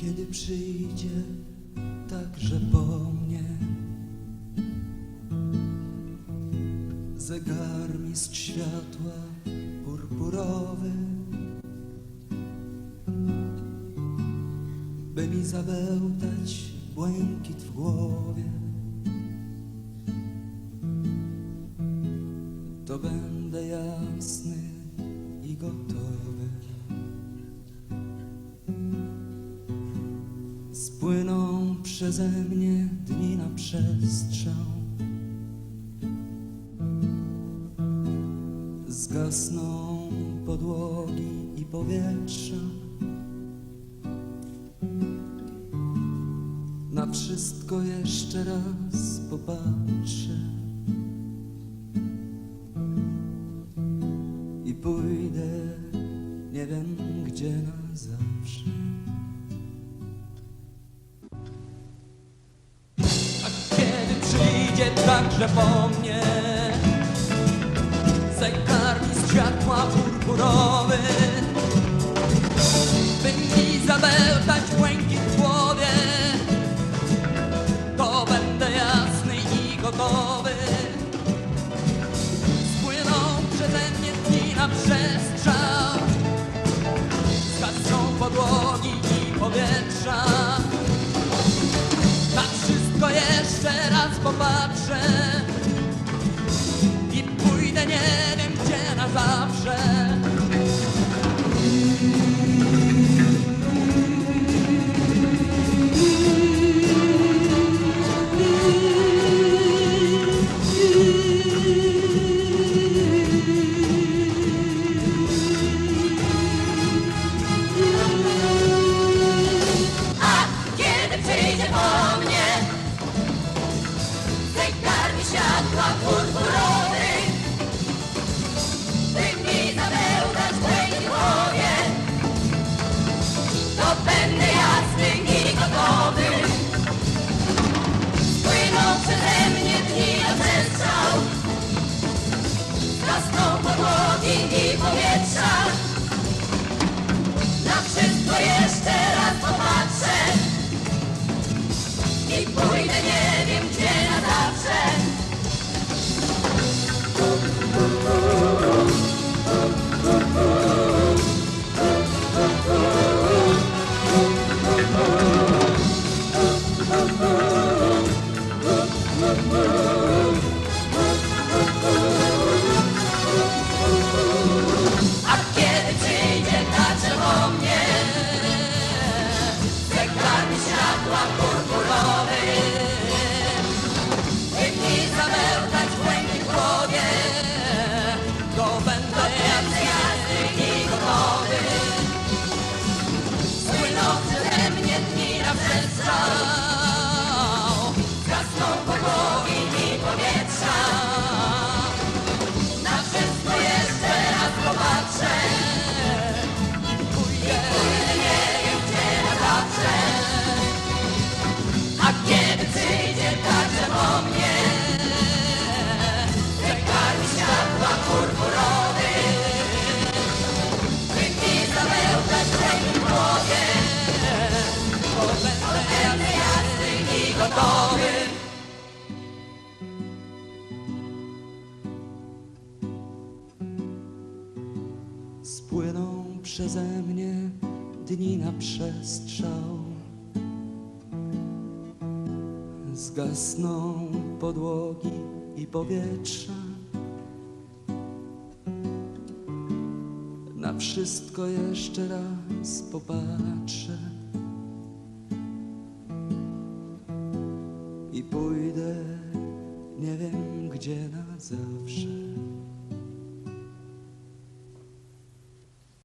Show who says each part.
Speaker 1: kiedy przyjdzie także po mnie zegarmistrz światła purpurowy, by mi zabełtać błękit w głowie. To będę przeze mnie dni na przestrzał. Zgasną podłogi i powietrza. Na wszystko jeszcze raz popatrzę. I pójdę, nie wiem gdzie na zawsze. Przyjdzie także po mnie. Zegarmistrz światła purpurowy By mi zabełtać błękit w głowie. To będę jasny i gotowy. Spłyną przeze mnie dni na przestrzał Zgasną podłogi i powietrza
Speaker 2: To będę
Speaker 1: Spłyną przeze mnie dni na przestrzał. Zgasną podłogi i powietrza. Na wszystko jeszcze raz popatrzę. I pójdę, nie wiem gdzie na